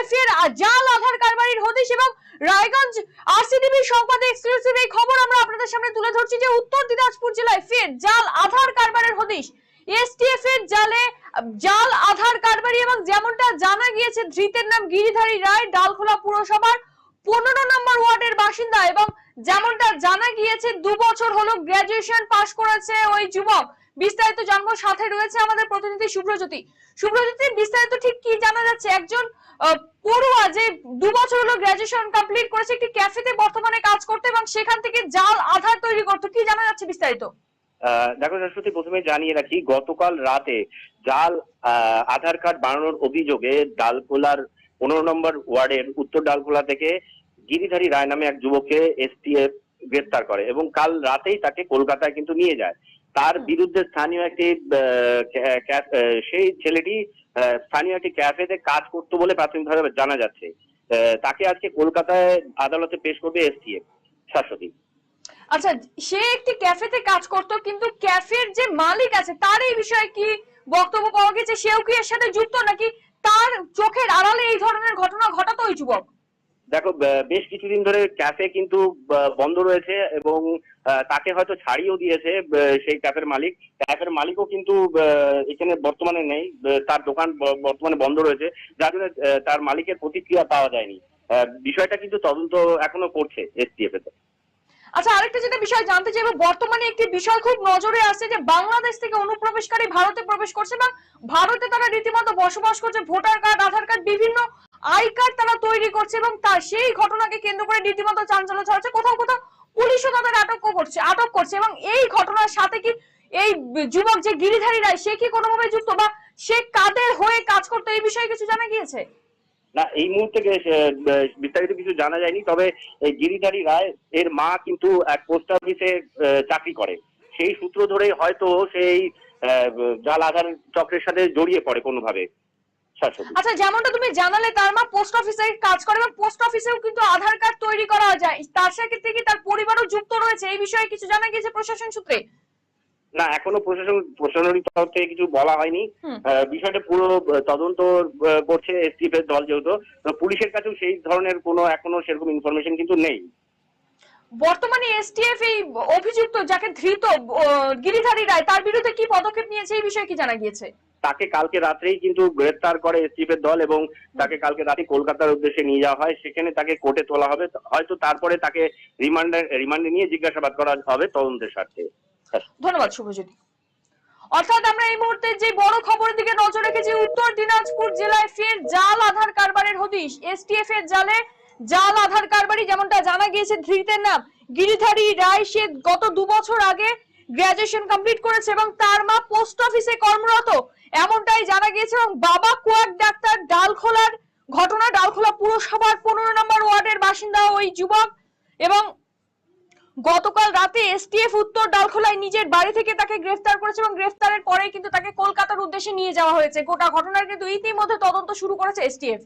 এর জাল, আধার কারবারির হদিশ এবং রায়গঞ্জ আরসিটিভি সংবাদে এক্সক্লুসিভ এই খবর আমরা আপনাদের সামনে তুলে ধরছি যে উত্তর দিনাজপুর জেলায় ফের জাল, আধার কারবারের হদিশ। এসটিএফ এর জালে জাল, আধার কারবারি এবং যেমনটা জানা গিয়েছে, ধৃতের নাম গিরিধারী রায়, ডালখোলা পুরসভার পনেরো নম্বর ওয়ার্ডের বাসিন্দা এবং যেমনটা জানা গিয়েছে, দু বছর হলো গ্রাজুয়েশন পাশ করেছে ওই যুবক। বিস্তারিত জানব। সাথে রয়েছে আমাদের প্রতিনিধি শুভ্রজ্যোতি শুভ্রজ্যোতি বিস্তারিত ঠিক কি জানা যাচ্ছে? একজন পড়ুয়া যে দু বছর হলো গ্রাজুয়েশন কমপ্লিট করেছে, একটি ক্যাফেতে বর্তমানে কাজ করতে এবং সেখান থেকে জাল, আধার তৈরি করতে। কি জানা যাচ্ছে বিস্তারিত? দেখো সরস্বতী, প্রথমে জানিয়ে রাখি, গতকাল রাতে জাল আধার কার্ড বানানোর অভিযোগে ডালখোলার পনেরো নম্বর ওয়ার্ডের উত্তর ডালখোলা থেকে গিরিধারী রায় নামে এক যুবককে এসটিএফ গ্রেপ্তার করে এবং কাল রাতেই তাকে কলকাতায় কিন্তু নিয়ে যায়। তার বিরুদ্ধে স্থানীয় একটি সেই ছেলেটি স্থানীয় একটি ক্যাফেতে কাজ করতো বলে প্রাথমিকভাবে জানা যাচ্ছে। তাকে আজকে কলকাতায় আদালতে পেশ করবে এসটিএফ শাশ্বতী আচ্ছা সে একটি ক্যাফেতে কাজ করত কিন্তু ক্যাফের যে মালিক আছে তার এই বিষয়ে কি বক্তব্য পাওয়া গেছে? সেও কি এর সাথে যুক্ত নাকি তার চোখের আড়ালে এই ধরনের ঘটনা ঘটাতো ওই যুবক? দেখো বেশ কিছুদিন ধরে ক্যাফে কিন্তু বন্ধ রয়েছে এবং তাকে হয়তো ছাড়িয়েও দিয়েছে সেই ক্যাফের মালিক। ক্যাফের মালিকও কিন্তু এখানে বর্তমানে নেই। তার দোকান বর্তমানে বন্ধ রয়েছে। যার জন্য তার মালিকের প্রতিক্রিয়া পাওয়া যায়নি। বিষয়টা কিন্তু তদন্ত এখনও করছে এসটিএফ এতে। আচ্ছা আরেকটা যেটা বিষয় জানতে চাইব, বর্তমানে একটি বিষয় খুব নজরে আসছে যে, বাংলাদেশ থেকে অনুপ্রবেশকারী ভারতে প্রবেশ করছে এবং ভারতে তারা রীতিমতো বসবাস করছে, ভোটার কার্ড, আধার কার্ড, বিভিন্ন আই কার্ড তারা তৈরি করছে এবং তার সেই ঘটনাকে কেন্দ্র করে রীতিমতো চাঞ্চল্য ছড়াচ্ছে। কোথাও কোথাও পুলিশও তাদের আটক করছে আটক করছে এবং এই ঘটনার সাথে কি এই যুবক যে গিরিধারী রায় সে কি কোনোভাবে যুক্ত বা সে কাদের হয়ে কাজ করতে, এই বিষয়ে কিছু জানা গিয়েছে? না, এই মুহূর্তে বিস্তারিত কিছু জানা যায়নি, তবে এই গিরিধারী রায় এর মা কিন্তু এক পোস্ট অফিসে চাকরি করে। সেই সূত্র ধরেই হয়তো সেই জাল আধার চক্রের সাথে জড়িয়ে পড়ে কোনোভাবে। আচ্ছা যেমনটা তুমি জানালে তার মা পোস্ট অফিসে কাজ করে এবং পোস্ট অফিসেও কিন্তু আধার কার্ড তৈরি করা যায়। তার সাথে থেকে তার পরিবারও যুক্ত রয়েছে। এই বিষয়ে কিছু জানা গিয়েছে প্রশাসন সূত্রে? না এখনও প্রশাসন প্রশাসনিক তরফ থেকে কিছু বলা হয়নি। বিষয়টা পুরো তদন্ত করছে এসটিএফ এর দল যেহেতু। পুলিশের কাছেও সেই ধরনের কোনো এখনও সেরকম ইনফরমেশন কিন্তু নেই। বর্তমানে এসটিএফ এই অভিযুক্ত যাকে ধৃত গিরিধারী রায় তার বিরুদ্ধে কি পদক্ষেপ নিয়েছে? এই বিষয়ে কি জানা গিয়েছে? তাকে কালকে রাত্রেই কিন্তু গ্রেফতার করে এসটিএফ এর দল এবং তাকে কালকে রাতে কলকাতার উদ্দেশ্যে নিয়ে যাওয়া হয়। সেখানে তাকে কোর্টে তোলা হবে। হয়তো তারপরে তাকে রিমান্ডে রিমান্ডে নিয়ে জিজ্ঞাসাবাদ করা হবে তদন্তের স্বার্থে। ধন্যবাদ, শুভজ্যোতি। অর্থাৎ আমরা এই মুহূর্তে যে বড় খবরের দিকে নজর রেখেছি, উত্তর দিনাজপুর জেলায় ফের জাল আধার কারবারের হদিশ। এসটিএফ এর জালে জাল আধার কারবারি যেমনটা জানা গিয়েছে ধৃতের নাম। গিরিধারী রায় সে গত দু বছর আগে গ্রাজুয়েশন কমপ্লিট করেছে এবং তার মা পোস্ট অফিসে কর্মরত। এমনটাই জানা গিয়েছে এবং বাবা কুয়াক ডাক্তার ডালখোলার ঘটনা, ডালখোলা পুরসভার পনেরো নম্বর ওয়ার্ডের বাসিন্দা ওই যুবক এবং গতকাল রাতে এসটিএফ উত্তর ডালখোলায় নিজের বাড়ি থেকে তাকে গ্রেফতার করেছে এবং গ্রেফতারের পরে কিন্তু তাকে কলকাতার উদ্দেশ্যে নিয়ে যাওয়া হয়েছে। গোটা ঘটনার কিন্তু ইতিমধ্যে তদন্ত শুরু করেছে এসটিএফ।